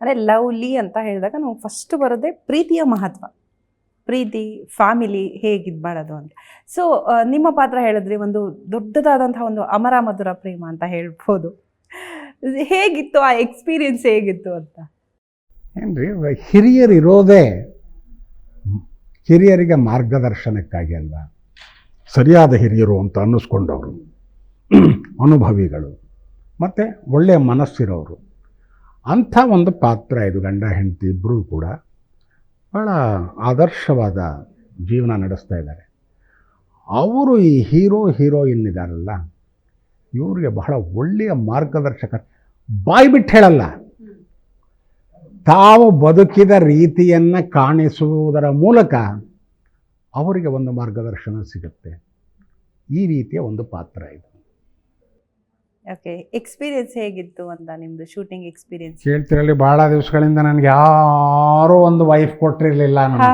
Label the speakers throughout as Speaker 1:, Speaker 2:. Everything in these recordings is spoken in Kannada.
Speaker 1: ಅಂದರೆ ಲವ್ಲಿ ಅಂತ ಹೇಳಿದಾಗ ನಮ್ಗೆ ಫಸ್ಟ್ ಬರೋದೇ ಪ್ರೀತಿಯ ಮಹತ್ವ. ಪ್ರೀತಿ ಫ್ಯಾಮಿಲಿ ಹೇಗಿದ್ ಮಾಡೋದು ಅಂತ. ಸೊ ನಿಮ್ಮ ಪಾತ್ರ ಹೇಳಿದ್ರಿ, ಒಂದು ದೊಡ್ಡದಾದಂಥ ಒಂದು ಅಮರ ಮಧುರ ಪ್ರೇಮ ಅಂತ ಹೇಳ್ಬೋದು. ಹೇಗಿತ್ತು ಆ ಎಕ್ಸ್ಪೀರಿಯನ್ಸ್ ಹೇಗಿತ್ತು ಅಂತ?
Speaker 2: ಏನ್ರಿ ಹಿರಿಯರು ಇರೋದೇ ಹಿರಿಯರಿಗೆ ಮಾರ್ಗದರ್ಶನಕ್ಕಾಗಿ ಅಲ್ಲ ಸರಿಯಾದ ಹಿರಿಯರು ಅಂತ ಅನ್ನಿಸ್ಕೊಂಡವರು. ಅನುಭವಿಗಳು. ಮತ್ತು ಒಳ್ಳೆಯ ಮನಸ್ಸಿರೋರು. ಅಂಥ ಒಂದು ಪಾತ್ರ ಇದು ಗಂಡ ಹೆಂಡತಿ ಇಬ್ಬರೂ ಕೂಡ ಭಾಳ ಆದರ್ಶವಾದ ಜೀವನ ನಡೆಸ್ತಾ ಇದ್ದಾರೆ. ಅವರು ಈ ಹೀರೋ, ಹೀರೋಯಿನ್ ಇದ್ದಾರಲ್ಲ ಇವರಿಗೆ ಬಹಳ ಒಳ್ಳೆಯ ಮಾರ್ಗದರ್ಶಕ. ಬಾಯಿ ಬಿಟ್ಟು ಹೇಳಲ್ಲ. ತಾವು ಬದುಕಿದ ರೀತಿಯನ್ನು ಕಾಣಿಸುವುದರ ಮೂಲಕ ಅವರಿಗೆ ಒಂದು ಮಾರ್ಗದರ್ಶನ ಸಿಗುತ್ತೆ. ಈ ರೀತಿಯ ಒಂದು ಪಾತ್ರ ಇದು.
Speaker 1: ಓಕೆ ಎಕ್ಸ್ಪೀರಿಯನ್ಸ್ ಹೇಗಿತ್ತು ಅಂತ ನಿಮ್ದು ಶೂಟಿಂಗ್ ಎಕ್ಸ್ಪೀರಿಯನ್ಸ್
Speaker 2: ಹೇಳ್ತಿರಲಿ ಬಹಳ ದಿವಸಗಳಿಂದ ನನಗೆ ಯಾರೋ ಒಂದು ವೈಫ್ ಕೊಟ್ಟಿರಲಿಲ್ಲ ನಾನು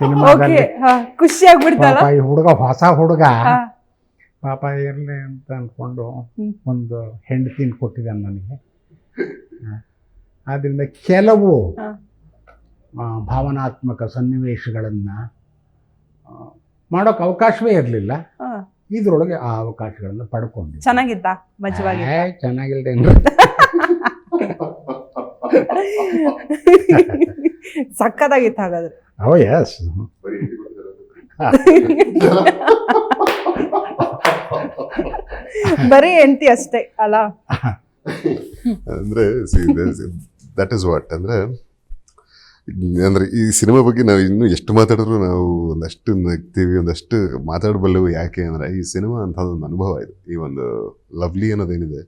Speaker 2: ಸಿನಿಮಾದಲ್ಲಿ.
Speaker 1: ಖುಷಿ
Speaker 2: ಈ ಹುಡುಗ ಹೊಸ ಹುಡುಗ. ಪಾಪ ಇರಲಿ ಅಂತ ಅಂದ್ಕೊಂಡು. ಒಂದು ಹೆಂಡತಿನ ಕೊಟ್ಟಿದ್ದಾನೆ ನನಗೆ. ಆದ್ದರಿಂದ ಕೆಲವು ಭಾವನಾತ್ಮಕ ಸನ್ನಿವೇಶಗಳನ್ನು ಮಾಡೋಕೆ ಅವಕಾಶವೇ ಇರಲಿಲ್ಲ. ಇದರೊಳಗೆ ಆ ಅವಕಾಶಗಳನ್ನು ಪಡ್ಕೊಂಡು
Speaker 1: ಚೆನ್ನಾಗಿತ್ತ? ಮಜವಾಗಿ
Speaker 2: ಚೆನ್ನಾಗಿಲ್ದೆ
Speaker 1: ಸಕ್ಕತ್ತಾಗಿತ್ತು ಹಾಗಾದ್ರೆ.
Speaker 2: ಓ ಎಸ್
Speaker 1: ಬರೀ ಹೆಂಡತಿ ಅಷ್ಟೇ ಅಲ್ಲ
Speaker 3: ಅಂದ್ರೆ ದಟ್ ಇಸ್ ವಾಟ್ ಅಂದರೆ ಅಂದರೆ ಈ ಸಿನಿಮಾ ಬಗ್ಗೆ ನಾವು ಇನ್ನೂ ಎಷ್ಟು ಮಾತಾಡಿದ್ರು ನಾವು ಒಂದಷ್ಟು ನಗ್ತೀವಿ ಒಂದಷ್ಟು ಮಾತಾಡಬಲ್ಲೆವು. ಯಾಕೆ ಅಂದರೆ ಈ ಸಿನಿಮಾ ಅಂಥದ್ದೊಂದು ಅನುಭವ ಇದು. ಈ ಒಂದು ಲವ್ಲಿ ಅನ್ನೋದೇನಿದೆ?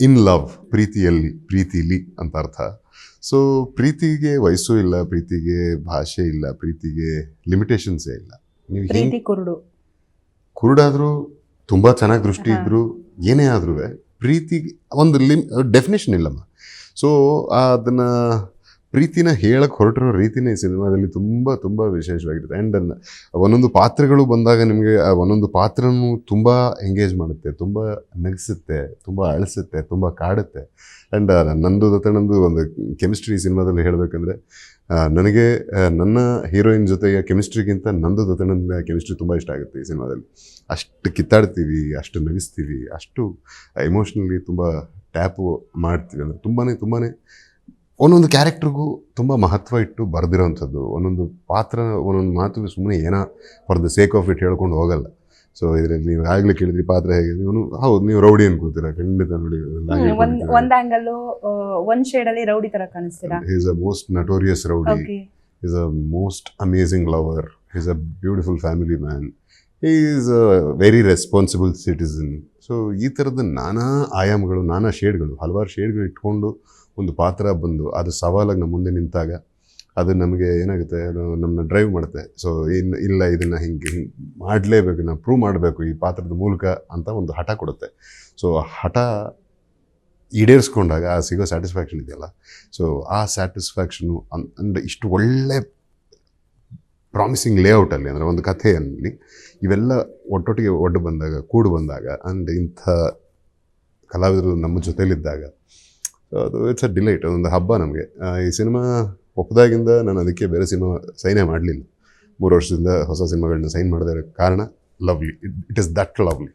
Speaker 3: ಇನ್ ಲವ್ ಪ್ರೀತಿಯಲ್ಲಿ ಪ್ರೀತಿಲಿ ಅಂತ ಅರ್ಥ. ಸೊ ಪ್ರೀತಿಗೆ ವಯಸ್ಸು ಇಲ್ಲ ಪ್ರೀತಿಗೆ ಭಾಷೆ ಇಲ್ಲ ಪ್ರೀತಿಗೆ ಲಿಮಿಟೇಷನ್ಸೇ ಇಲ್ಲ. ನೀವು
Speaker 1: ಕುರುಡು.
Speaker 3: ಕುರುಡಾದರೂ ತುಂಬ ಚೆನ್ನಾಗಿ ದೃಷ್ಟಿ
Speaker 1: ಇದ್ರು
Speaker 3: ಇದ್ದರೂ ಏನೇ ಆದ್ರೂ ಪ್ರೀತಿಗೆ ಒಂದು ಲಿಮ್ ಡೆಫಿನೇಷನ್ ಇಲ್ಲಮ್ಮ. ಸೊ ಅದನ್ನು ಪ್ರೀತಿನ ಹೇಳಕ್ಕೆ ಹೊರಟಿರೋ ರೀತಿನೇ ಈ ಸಿನಿಮಾದಲ್ಲಿ ತುಂಬ ತುಂಬ ವಿಶೇಷವಾಗಿರುತ್ತೆ. ಆ್ಯಂಡ್ ಒಂದೊಂದು ಪಾತ್ರಗಳು ಬಂದಾಗ ನಿಮಗೆ ಒಂದೊಂದು ಪಾತ್ರನೂ ತುಂಬ ಎಂಗೇಜ್ ಮಾಡುತ್ತೆ, ತುಂಬ ನಗಿಸುತ್ತೆ, ತುಂಬ ಅಳಿಸುತ್ತೆ, ತುಂಬ ಕಾಡುತ್ತೆ. ಆ್ಯಂಡ್ ನಂದು ಜೊತೆ ಒಂದು ಕೆಮಿಸ್ಟ್ರಿ ಸಿನಿಮಾದಲ್ಲಿ ಹೇಳಬೇಕಂದ್ರೆ ನನಗೆ ನನ್ನ ಹೀರೋಯಿನ್ ಜೊತೆಗೆ ಕೆಮಿಸ್ಟ್ರಿಗಿಂತ ನಂದು ಜೊತೆ ಕೆಮಿಸ್ಟ್ರಿ ತುಂಬ ಇಷ್ಟ ಆಗುತ್ತೆ ಈ ಸಿನಿಮಾದಲ್ಲಿ. ಅಷ್ಟು ಕಿತ್ತಾಡ್ತೀವಿ, ಅಷ್ಟು ನಗಿಸ್ತೀವಿ, ಅಷ್ಟು ಎಮೋಷ್ನಲಿ ತುಂಬ ಟ್ಯಾಪು ಮಾಡ್ತೀವಿ ಅಂದರೆ ತುಂಬಾ ತುಂಬಾ ಒಂದೊಂದು ಕ್ಯಾರೆಕ್ಟ್ರಿಗೂ ತುಂಬ ಮಹತ್ವ ಇಟ್ಟು ಬರೆದಿರೋವಂಥದ್ದು ಒಂದೊಂದು ಪಾತ್ರ ಒಂದೊಂದು ಮಾತು ಸುಮ್ಮನೆ ಏನೋ for the sake of it ಹೇಳ್ಕೊಂಡು ಹೋಗಲ್ಲ. ಸೊ ಇದರಲ್ಲಿ ನೀವು ಆಗಲೇ ಕೇಳಿದ್ರಿ ಪಾತ್ರ ಹೇಗೆ? ಇವನು ಹೌದು ನೀವು ರೌಡಿ ಅನ್ಕೋತೀರಾ ಖಂಡಿತ ನೋಡಿ
Speaker 1: ಒಂದ್ ಒಂದ್ ಆಂಗಲ್ ಒಂದ್ ಶೇಡ್ ಅಲ್ಲಿ ರೌಡಿ ತರ ಕಾಣಿಸ್ತೀರಾ?
Speaker 3: Is a most notorious rowdy. Is a most amazing lover is a beautiful family man is a very responsible citizen so ಈ ಥರದ ನಾನಾ ಆಯಾಮಗಳು, ನಾನಾ ಶೇಡ್ಗಳು, ಹಲವಾರು ಶೇಡ್ಗಳು ಇಟ್ಕೊಂಡು ಒಂದು ಪಾತ್ರ ಬಂದು ಅದು ಸವಾಲಾಗಿ ನಮ್ಮ ಮುಂದೆ ನಿಂತಾಗ ಅದು ನಮಗೆ ಏನಾಗುತ್ತೆ, ಅದು ನಮ್ಮನ್ನ ಡ್ರೈವ್ ಮಾಡುತ್ತೆ. ಸೊ ಇನ್ನು ಇಲ್ಲ ಇದನ್ನು ಹಿಂಗೆ ಹಿಂಗೆ ಮಾಡಲೇಬೇಕು, ನಾವು ಪ್ರೂವ್ ಮಾಡಬೇಕು ಈ ಪಾತ್ರದ ಮೂಲಕ ಅಂತ ಒಂದು ಹಠ ಕೊಡುತ್ತೆ. ಸೊ ಹಠ ಈಡೇರಿಸ್ಕೊಂಡಾಗ ಆ ಸಿಗೋ ಸ್ಯಾಟಿಸ್ಫ್ಯಾಕ್ಷನ್ ಇದೆಯಲ್ಲ. ಸೊ ಆ ಸ್ಯಾಟಿಸ್ಫ್ಯಾಕ್ಷನು ಅಂದರೆ ಇಷ್ಟು ಒಳ್ಳೆ ಪ್ರಾಮಿಸಿಂಗ್ ಲೇಔಟಲ್ಲಿ ಅಂದರೆ ಒಂದು ಕಥೆಯಲ್ಲಿ ಇವೆಲ್ಲ ಒಟ್ಟೊಟ್ಟಿಗೆ ಒಡ್ಡು ಬಂದಾಗ, ಕೂಡು ಬಂದಾಗ ಆ್ಯಂಡ್ ಇಂಥ ಕಲಾವಿದರು ನಮ್ಮ ಜೊತೆಯಲ್ಲಿದ್ದಾಗ ಅದು ಇಟ್ಸ್ ಅ ಡಿಲೈಟ್ ಅದೊಂದು ಹಬ್ಬ ನಮಗೆ. ಈ ಸಿನಿಮಾ ಒಪ್ಪದಾಗಿಂದ ನಾನು ಅದಕ್ಕೆ ಬೇರೆ ಸಿನಿಮಾ ಸೈನೇ ಮಾಡಲಿಲ್ಲ. ಮೂರು ವರ್ಷದಿಂದ ಹೊಸ ಸಿನಿಮಾಗಳನ್ನ ಸೈನ್ ಮಾಡಿದ ಕಾರಣ lovely it it is that lovely